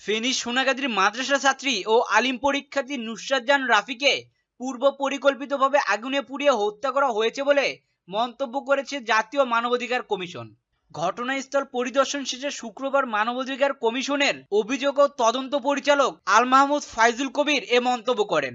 ফেনী সোনাগাজীর মাদ্রাসা ছাত্রী ও আলিম পরীক্ষার্থী নুসরাত জান রাফিকে পূর্ব পরিকল্পিতভাবে আগুনে পুড়িয়ে হত্যা করা হয়েছে বলে মন্তব্য করেছে জাতীয় মানবাধিকার কমিশন। ঘটনাস্থল পরিদর্শন শেষে শুক্রবার মানবাধিকার কমিশনের অভিযোগ ও তদন্ত পরিচালক আল মাহমুদ ফাইজুল কবির এ মন্তব্য করেন।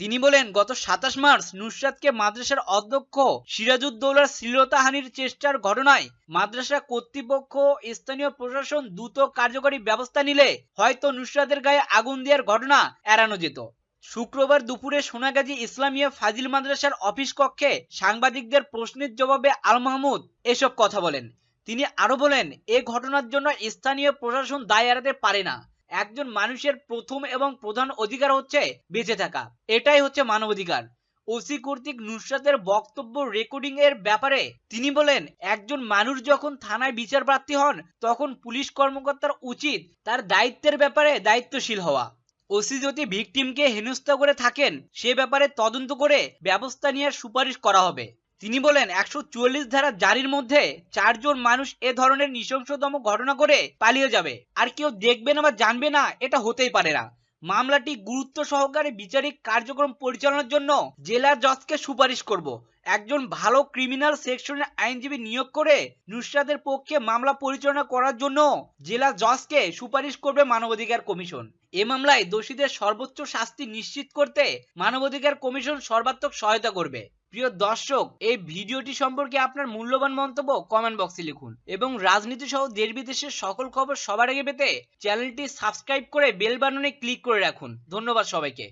তিনি বলেন, গত সাতাশ মার্চ নুসরাতকে মাদ্রাসার অধ্যক্ষ সিরাজউদ্দৌলার শ্লীলতাহানির চেষ্টার ঘটনায় মাদ্রাসা কর্তৃপক্ষ স্থানীয় প্রশাসন দ্রুত কার্যকরী ব্যবস্থা নিলে হয়তো নুসরাতের গায়ে আগুন দেওয়ার ঘটনা এড়ানো যেত। শুক্রবার দুপুরে সোনাগাজী ইসলামিয়া ফাজিল মাদ্রাসার অফিস কক্ষে সাংবাদিকদের প্রশ্নের জবাবে আল মাহমুদ এসব কথা বলেন। তিনি আরও বলেন, এ ঘটনার জন্য স্থানীয় প্রশাসন দায় এড়াতে পারে না। একজন মানুষের প্রথম এবং প্রধান অধিকার হচ্ছে বেঁচে থাকা। এটাই হচ্ছে মানবাধিকার। ওসি কর্তৃক নুসরাতের বক্তব্য রেকর্ডিং এর ব্যাপারে তিনি বলেন, একজন মানুষ যখন থানায় বিচার প্রার্থী হন, তখন পুলিশ কর্মকর্তার উচিত তার দায়িত্বের ব্যাপারে দায়িত্বশীল হওয়া। ওসি যদি ভিকটিমকে হেনস্থা করে থাকেন, সে ব্যাপারে তদন্ত করে ব্যবস্থা নেওয়ার সুপারিশ করা হবে। তিনি বলেন, একশো চুয়াল্লিশ ধারা জারির মধ্যে চারজন মানুষ এ ধরনের নৃশংসতম ঘটনা করে পালিয়ে যাবে। আর কেউ দেখবে না বা জানবে না, এটা হতেই পারে না। মামলাটি গুরুত্ব সহকারে বিচারিক কার্যক্রম পরিচালনার জন্য জেলা জজকে সুপারিশ করব। একজন ভালো ক্রিমিনাল সেকশনের আইনজীবী নিয়োগ করে নুসরাতের পক্ষে মামলা পরিচালনা করার জন্য জেলা জজকে সুপারিশ করবে মানবাধিকার কমিশন। এ মামলায় দোষীদের সর্বোচ্চ শাস্তি নিশ্চিত করতে মানবাধিকার কমিশন সর্বাত্মক সহায়তা করবে। প্রিয় দর্শক, এই ভিডিওটি সম্পর্কে আপনার মূল্যবান মন্তব্য কমেন্ট বক্সে লিখুন এবং রাজনীতি সহ দেশ বিদেশের সকল খবর সবার আগে পেতে চ্যানেলটি সাবস্ক্রাইব করে বেল বাটনে ক্লিক করে রাখুন। ধন্যবাদ সবাইকে।